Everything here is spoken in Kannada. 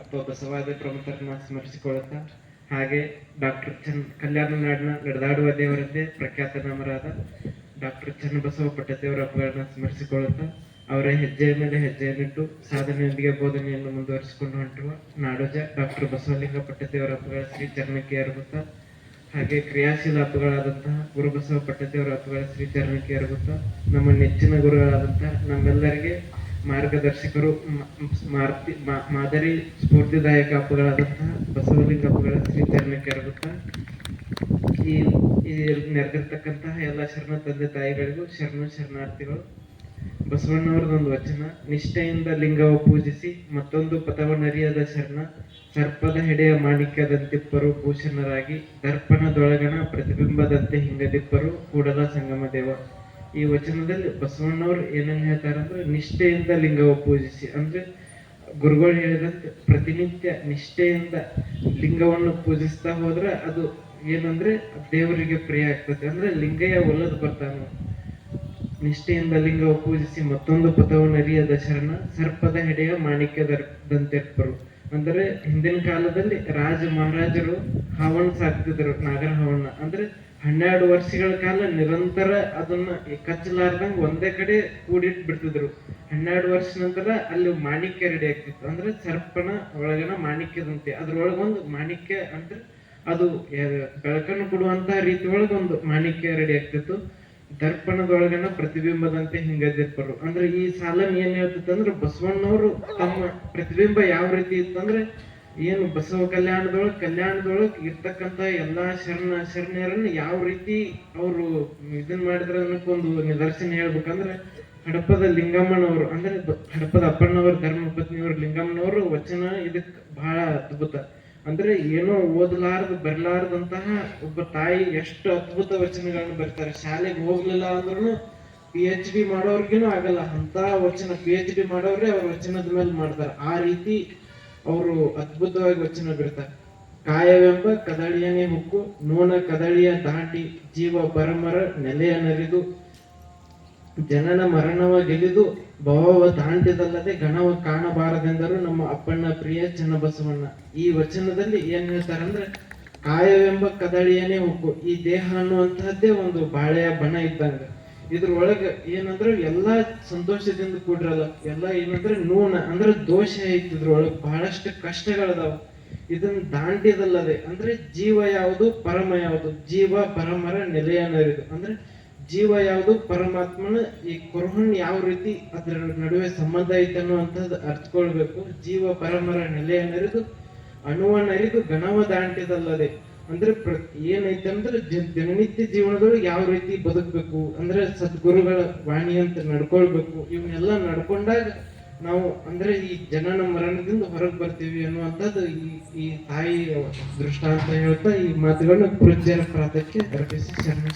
ಅಪ್ಪ ಬಸವಾದ ಪ್ರಮುಖರನ್ನ ಸ್ಮರಿಸಿಕೊಳ್ಳುತ್ತಾ, ಹಾಗೆ ಡಾಕ್ಟರ್ ಚನ್, ಕಲ್ಯಾಣ ನಾಡಿನ ನಡೆದಾಡುವ ಪ್ರಖ್ಯಾತ ನಾಮರಾದ ಡಾಕ್ಟರ್ ಚನ್ನಬಸವ ಪಟ್ಟದೇವರ ಹಬ್ಬಗಳನ್ನ ಸ್ಮರಿಸಿಕೊಳ್ಳುತ್ತಾ, ಅವರ ಹೆಜ್ಜೆಯ ಮೇಲೆ ಹೆಜ್ಜೆಯನ್ನಿಟ್ಟು ಸಾಧನೆಯೊಂದಿಗೆ ಬೋಧನೆಯನ್ನು ಮುಂದುವರಿಸಿಕೊಂಡು ಹೊಂಟಿರುವ ನಾಡೋಜ ಡಾಕ್ಟರ್ ಬಸವಲಿಂಗ ಪಟ್ಟದೇವರ ಹಬ್ಬಗಳ ಶ್ರೀ ಚರಣಕ್ಕೆ ಎರಗುತ್ತಾ, ಹಾಗೆ ಕ್ರಿಯಾಶೀಲ ಹಬ್ಬಗಳಾದಂತಹ ಗುರುಬಸವ ಪಟ್ಟದೇವರ ಹಬ್ಬಗಳ ಶ್ರೀ ಚರಣಕ್ಕೆ ಎರಗುತ್ತಾ, ನಮ್ಮ ನೆಚ್ಚಿನ ಗುರುಗಳಾದಂತಹ ನಮ್ಮೆಲ್ಲರಿಗೆ ಮಾರ್ಗದರ್ಶಕರು ಮಾದರಿ ಸ್ಫೂರ್ತಿದಾಯಕ ಹಬ್ಬಗಳಾದಂತಹ ಬಸವಲಿಂಗ ಹಬ್ಬಗಳ ಶ್ರೀ ಈ ಈ ನೆರೆದಿರ್ತಕ್ಕಂತಹ ಎಲ್ಲ ಶರಣ ತಂದೆ ತಾಯಿಗಳಿಗೂ ಶರಣ ಶರಣಾರ್ಥಿಗಳು ಬಸವಣ್ಣವರದೊಂದು ವಚನ, ನಿಷ್ಠೆಯಿಂದ ಲಿಂಗವ ಪೂಜಿಸಿ ಮತ್ತೊಂದು ಪಥವನರಿಯದ ಶರಣ, ಸರ್ಪದ ಹೆಡೆಯ ಮಾಣಿಕ್ಯದಂತಿಪ್ಪರು ಭೂಷಣರಾಗಿ ದರ್ಪಣದೊಳಗಣ ಪ್ರತಿಬಿಂಬದಂತೆ ಹಿಂಗದಿಪ್ಪರು ಕೂಡಲ ಸಂಗಮ ದೇವ ಈ ವಚನದಲ್ಲಿ ಬಸವಣ್ಣವ್ರು ಏನನ್ನ ಹೇಳ್ತಾರಂದ್ರೆ ನಿಷ್ಠೆಯಿಂದ ಲಿಂಗವ ಪೂಜಿಸಿ. ಅಂದ್ರೆ, ಗುರುಗಳು ಹೇಳಿದಂತೆ ಪ್ರತಿನಿತ್ಯ ನಿಷ್ಠೆಯಿಂದ ಲಿಂಗವನ್ನು ಪೂಜಿಸ್ತಾ ಹೋದ್ರೆ ಅದು ಏನಂದ್ರೆ, ದೇವರಿಗೆ ಪ್ರಿಯ ಆಗ್ತದೆ. ಅಂದ್ರೆ, ಲಿಂಗಯ್ಯ ಒಲ್ಲದ್ ಬರ್ತಾನ. ನಿಷ್ಠೆಯಿಂದ ಲಿಂಗವ ಪೂಜಿಸಿ ಮತ್ತೊಂದು ಪಥವನ್ನು ಅರಿಯದ ಶರಣ ಸರ್ಪದ ಹೆಡೆಯ ಮಾಣಿಕ್ಯದಂತೆರ್ಪರು. ಅಂದ್ರೆ, ಹಿಂದಿನ ಕಾಲದಲ್ಲಿ ರಾಜ ಮಹಾರಾಜರು ಹಾವಣ್ಣ ಸಾಕ್ತಿದ್ರು ನಾಗರ ಹಾವಣ್ಣ ಅಂದ್ರೆ ಹನ್ನೆರಡು ವರ್ಷಗಳ ಕಾಲ ನಿರಂತರ ಅದನ್ನ ಕಚ್ಚಲಾರ್ದಂಗ ಒಂದೇ ಕಡೆ ಕೂಡಿಟ್ ಬಿಡ್ತಿದ್ರು. ಹನ್ನೆರಡು ವರ್ಷ ನಂತರ ಅಲ್ಲಿ ಮಾಣಿಕ್ಯ ರೆಡಿ ಆಗ್ತಿತ್ತು. ಅಂದ್ರೆ ಸರ್ಪನ ಒಳಗನ ಮಾಣಿಕ್ಯದಂತೆ. ಅದ್ರೊಳಗೊಂದು ಮಾಣಿಕ್ಯ ಅಂದ್ರೆ ಅದು ಬೆಳಕನ್ನು ಕೊಡುವಂತ ರೀತಿ ಒಳಗೆ ಒಂದು ಮಾಣಿಕ್ಯ ರೆಡಿ ಆಗ್ತಿತ್ತು. ದರ್ಪಣದೊಳಗನ ಪ್ರತಿಬಿಂಬದಂತೆ ಹಿಂಗದಿರ್ಬರು ಅಂದ್ರೆ ಈ ಸಾಲನ್ ಏನ್ ಹೇಳ್ತಿತ್ತು ಅಂದ್ರೆ ಬಸವಣ್ಣವರು ತಮ್ಮ ಪ್ರತಿಬಿಂಬ ಯಾವ ರೀತಿ ಇತ್ತಂದ್ರೆ ಏನು ಬಸವ ಕಲ್ಯಾಣದೊಳಗ್ ಕಲ್ಯಾಣದೊಳಗ್ ಇರ್ತಕ್ಕಂತ ಎಲ್ಲಾ ಶರಣ ಶರಣರನ್ನ ಯಾವ ರೀತಿ ಅವರು ಇದನ್ನ ಮಾಡಿದ್ರ ಅನ್ನಕ್ಕೊಂದು ನಿದರ್ಶನ ಹೇಳ್ಬೇಕಂದ್ರೆ ಹಡಪದ ಲಿಂಗಮ್ಮನವರು, ಅಂದ್ರೆ ಹಡಪದ ಧರ್ಮ ಧರ್ಮಪತ್ನಿಯವರು, ಲಿಂಗಮ್ಮನವರು ವಚನ ಇದಕ್ ಬಹಳ ಅದ್ಭುತ. ಅಂದ್ರೆ ಏನೋ ಓದಲಾರದ, ಬರ್ಲಾರ್ದಂತಹ ಒಬ್ಬ ತಾಯಿ ಎಷ್ಟು ಅದ್ಭುತ ವಚನಗಳನ್ನ ಬರ್ತಾರೆ. ಶಾಲೆಗೆ ಹೋಗ್ಲಿಲ್ಲ ಅಂದ್ರೂ ಪಿ ಎಚ್ ಡಿ ಮಾಡೋರ್ಗಿನೂ ಆಗಲ್ಲ. ಅಂತ ವಚನ ಪಿ ಎಚ್ ಡಿ ಮಾಡೋರೇ ಅವ್ರ ವಚನದ ಮೇಲೆ ಮಾಡ್ತಾರೆ. ಆ ರೀತಿ ಅವರು ಅದ್ಭುತವಾಗಿ ವಚನ ಬಿಡ್ತಾರೆ ಕಾಯವೆಂಬ ಕದಳಿಯನೇ ಹುಕ್ಕು ನೋಣ ಕದಳಿಯ ದಾಟಿ ಜೀವ ಬರಮರ ನೆಲೆಯ ನರಿದು ಜನನ ಮರಣವ ಗೆಲಿದು, ಭವವ ದಾಂಟ್ಯದಲ್ಲದೆ ಗಣವ ಕಾಣಬಾರದೆಂದರು ನಮ್ಮ ಅಪ್ಪಣ್ಣ ಪ್ರಿಯ ಚನ್ನಬಸವಣ್ಣ. ಈ ವಚನದಲ್ಲಿ ಏನ್ ಹೇಳ್ತಾರಂದ್ರೆ, ಕಾಯವೆಂಬ ಕದಳಿಯನೇ ಹುಕ್ಕು, ಈ ದೇಹ ಅನ್ನುವಂತಹದ್ದೇ ಒಂದು ಬಾಳೆಯ ಬಣ ಇದ್ದಂಗ. ಇದ್ರೊಳಗ ಏನಂದ್ರೆ ಎಲ್ಲಾ ಸಂತೋಷದಿಂದ ಕೂಡಿರಲ್ಲ, ಎಲ್ಲಾ ಏನಂದ್ರೆ ನೂನ, ಅಂದ್ರೆ ದೋಷ ಐತಿ ಇದ್ರೊಳಗ ಬಹಳಷ್ಟು ಕಷ್ಟಗಳದಾವ. ಇದನ್ನ ದಾಂಡ್ಯದಲ್ಲದೆ, ಅಂದ್ರೆ ಜೀವ ಯಾವುದು ಪರಮ ಯಾವುದು? ಜೀವ ಪರಮರ ನೆಲೆಯ ನರಿದು ಅಂದ್ರೆ ಜೀವ ಯಾವುದು ಪರಮಾತ್ಮನ ಈ ಕೊರಹಣ್ ಯಾವ ರೀತಿ ಅದ್ರ ನಡುವೆ ಸಂಬಂಧ ಐತೆ ಅನ್ನುವಂಥದ್ದು ಅರ್ಥಕೊಳ್ಬೇಕು ಜೀವ ಪರಮರ ನೆಲೆಯನ್ನರಿದು ನರಿದು ಅಣುವನ್ನ ಅರಿದು ಗಣವ ದಾಂಟ್ಯದಲ್ಲದೆ ಅಂದ್ರೆ ಏನೈತೆ ಅಂದ್ರೆ ದಿನನಿತ್ಯ ಜೀವನದೊಳಗೆ ಯಾವ ರೀತಿ ಬದುಕಬೇಕು, ಅಂದ್ರೆ ಸದ್ಗುರುಗಳ ವಾಣಿ ಅಂತ ನಡ್ಕೊಳ್ಬೇಕು, ಇವನ್ನೆಲ್ಲ ನಡ್ಕೊಂಡಾಗ ನಾವು ಅಂದ್ರೆ ಈ ಜನನ ಮರಣದಿಂದ ಹೊರಗೆ ಬರ್ತೀವಿ ಅನ್ನುವಂಥದ್ದು ಈ ಈ ತಾಯಿ ದೃಷ್ಟಾಂತ ಹೇಳ್ತಾ ಈ ಮಾತುಗಳನ್ನ ಪೂಜ್ಯರ ಪ್ರಾತಕ್ಕೆ ಅರ್ಪಿಸಿ ಶರಣ